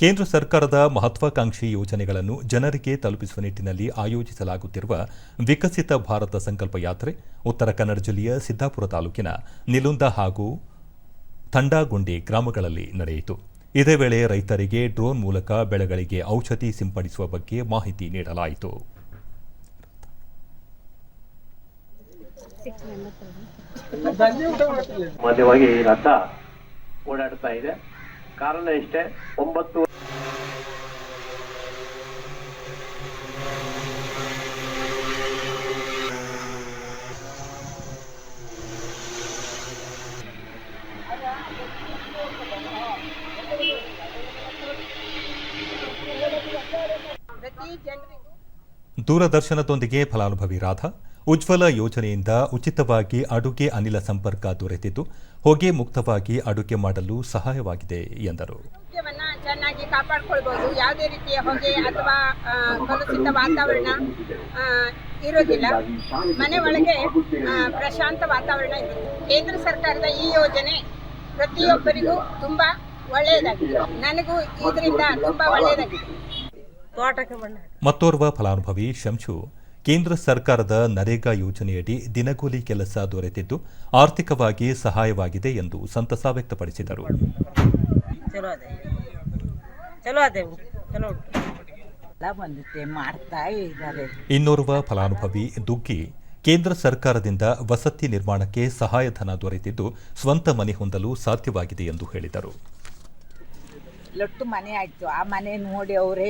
ಕೇಂದ್ರ ಸರ್ಕಾರದ ಮಹತ್ವಾಕಾಂಕ್ಷಿ ಯೋಜನೆಗಳನ್ನು ಜನರಿಗೆ ತಲುಪಿಸುವ ನಿಟ್ಟಿನಲ್ಲಿ ಆಯೋಜಿಸಲಾಗುತ್ತಿರುವ ವಿಕಸಿತ ಭಾರತ ಸಂಕಲ್ಪ ಯಾತ್ರೆ ಉತ್ತರ ಕನ್ನಡ ಜಿಲ್ಲೆಯ ಸಿದ್ದಾಪುರ ತಾಲೂಕಿನ ನಿಲುಂದ ಹಾಗೂ ತಂಡಾಗುಂಡಿ ಗ್ರಾಮಗಳಲ್ಲಿ ನಡೆಯಿತು. ಇದೇ ವೇಳೆ ರೈತರಿಗೆ ಡ್ರೋನ್ ಮೂಲಕ ಬೆಳೆಗಳಿಗೆ ಔಷಧಿ ಸಿಂಪಡಿಸುವ ಬಗ್ಗೆ ಮಾಹಿತಿ ನೀಡಲಾಯಿತು. ಮಾಧ್ಯಮವಾಗಿ ಈ ರಥ ಓಡಾಡ್ತಾ ಇದೆ. ಕಾರಣ ಇಷ್ಟೇ, ಒಂಬತ್ತು ದೂರದರ್ಶನದೊಂದಿಗೆ ಫಲಾನುಭವಿ ರಾಧ, ಉಜ್ವಲ ಯೋಜನೆಯಿಂದ ಉಚಿತವಾಗಿ ಅಡುಗೆ ಅನಿಲ ಸಂಪರ್ಕ ದೊರೆತಿದ್ದು, ಹೊಗೆ ಮುಕ್ತವಾಗಿ ಅಡುಗೆ ಮಾಡಲು ಸಹಾಯವಾಗಿದೆ, ಎಂದರು. ಚೆನ್ನಾಗಿ ಕಾಪಾಡ್ಕೊಳ್ಬಹುದು ಯಾವುದೇ ರೀತಿಯ ಹೊಗೆ ಅಥವಾ ಕಲುಷಿತ ವಾತಾವರಣ ಇರೋದಿಲ್ಲ. ಮನೆ ಒಳಗೆ ಪ್ರಶಾಂತ ವಾತಾವರಣ ಇರುತ್ತೆ. ಕೇಂದ್ರ ಸರ್ಕಾರದ ಈ ಯೋಜನೆ ಪ್ರತಿಯೊಬ್ಬರಿಗೂ ತುಂಬಾ ಒಳ್ಳೆಯದಾಗಿದೆ. ನನಗೂ ಇದರಿಂದ ತುಂಬಾ ಒಳ್ಳೆಯದಾಗಿದೆ. ಮತ್ತೋರ್ವ ಫಲಾನುಭವಿ ಶಂಶು ಕೇಂದ್ರ ಸರ್ಕಾರದ ನರೇಗಾ ಯೋಜನೆಯಡಿ ದಿನಗೂಲಿ ಕೆಲಸ ದೊರೆತಿದ್ದು ಆರ್ಥಿಕವಾಗಿ ಸಹಾಯವಾಗಿದೆ ಎಂದು ಸಂತಸ ವ್ಯಕ್ತಪಡಿಸಿದರು. ಇನ್ನೋರ್ವ ಫಲಾನುಭವಿ ದುಗ್ಗಿ ಕೇಂದ್ರ ಸರ್ಕಾರದಿಂದ ವಸತಿ ನಿರ್ಮಾಣಕ್ಕೆ ಸಹಾಯಧನ ದೊರೆತಿದ್ದು ಸ್ವಂತ ಮನೆ ಹೊಂದಲು ಸಾಧ್ಯವಾಗಿದೆ ಎಂದು ಹೇಳಿದರು. ಲೊಟ್ಟು ಮನೆ ಆಯ್ತು. ಆ ಮನೆ ನೋಡಿ ಅವರೇ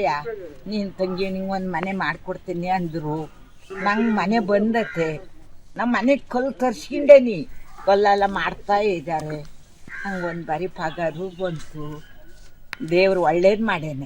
ನೀನ್ ತಂಗಿ, ನಿಂಗೆ ಒಂದು ಮನೆ ಮಾಡ್ಕೊಡ್ತೀನಿ ಅಂದ್ರು. ನಂಗೆ ಮನೆ ಬಂದತೆ. ನಮ್ಮ ಮನೆಗೆ ಕಲ್ಲು ತರ್ಸ್ಕೊಂಡೇನಿ ಕಲ್ಲೆಲ್ಲ ಮಾಡ್ತಾ ಇದ್ದಾರೆ ನಂಗೆ ಒಂದು ಬಾರಿ ಪಗಾರು ಬಂತು. ದೇವ್ರು ಒಳ್ಳೇದು ಮಾಡೇನೆ